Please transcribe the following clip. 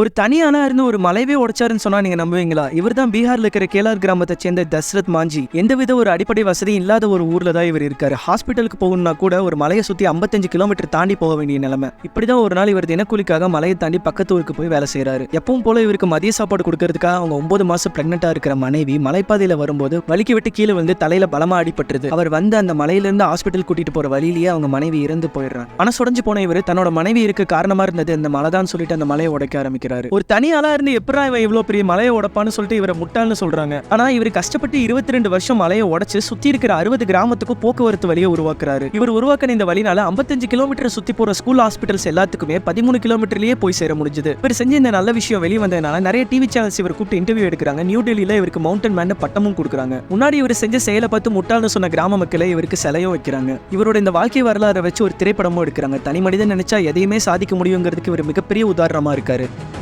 ஒரு தனியானா இருந்து ஒரு மலைவே உடைச்சாருன்னு சொன்னா நீங்க நம்புவீங்களா? இவர் தான் பீகார்ல இருக்கிற கேலார் கிராமத்தை சேர்ந்த தஸ்ரத் மாஞ்சி. எந்தவித ஒரு அடிப்படை வசதியும் இல்லாத ஒரு ஊர்ல தான் இவர் இருக்காரு. ஹாஸ்பிட்டலுக்கு போகணும்னா கூட ஒரு மலையை சுத்தி 55 கிலோமீட்டர் தாண்டி போக வேண்டிய நிலைமை. இப்படிதான் ஒரு நாள் இவர் தினக்கூலிக்காக மலையை தாண்டி பக்கத்து ஊருக்கு போய் வேலை செய்யறாரு எப்பவும் போல இவருக்கு மதிய சாப்பாடு கொடுக்கறதுக்காக அவங்க ஒன்பது மாசம் பிரெக்னெண்டா இருக்கிற மனைவி மலைப்பாதையில வரும்போது வலிக்கு விட்டு கீழே வந்து தலையில பலமா அடிபட்டுருது. அவர் வந்து அந்த மலையிலிருந்து ஹாஸ்பிட்டல் கூட்டிட்டு போற வழியிலேயே அவங்க மனைவி இறந்து போயிடுறாங்க. மனசுடைஞ்சு போன இவர் தன்னோட மனைவி இருக்க காரணமா இருந்தது அந்த மலை தான் சொல்லிட்டு அந்த மலையை உடைக்க ஆரம்பிக்கும் ஒரு தனியாளா இருந்து எப்படா இவன் இவ்வளவு பெரிய மலையை உடப்பான்னு சொல்லிட்டு இவரை முட்டாள்னு சொல்றாங்க. ஆனா இவர் கஷ்டப்பட்டு இருபத்தி ரெண்டு வருஷம் மலையை உடச்சு சுத்தி இருக்கிற அறுபது கிராமத்துக்கும் போக்குவரத்து வழியை உருவாக்குறாரு. இவர் உருவாக்கின இந்த வழினால 55 கிலோமீட்டர் சுத்தி போற ஸ்கூல் ஹாஸ்பிட்டல்ஸ் எல்லாத்துக்குமே பதிமூணு கிலோமீட்டர்லயே போய் சேர முடிஞ்சது. இவர் செஞ்ச இந்த நல்ல விஷயம் வெளியே வந்ததுனால நிறைய டிவி சேனல்ஸ் இவர் கூப்பிட்டு இன்டர்வியூ எடுக்கிறாங்க. நியூ டெல்லியில இவருக்கு மவுண்டன் மேன் பட்டமும் கொடுக்குறாங்க. முன்னாடி இவர் செஞ்ச செயலை பார்த்து முட்டாள்னு சொன்ன கிராம மக்களை இவருக்கு சிலையும் வைக்கிறாங்க. இவரோட இந்த வாழ்க்கை வரலாறை வச்சு ஒரு திரைப்படமும் எடுக்கிறாங்க. தனி மனிதன் நினைச்சா எதையுமே சாதிக்க முடியுங்கிறதுக்கு இவர் மிகப்பெரிய உதாரணமா இருக்காரு.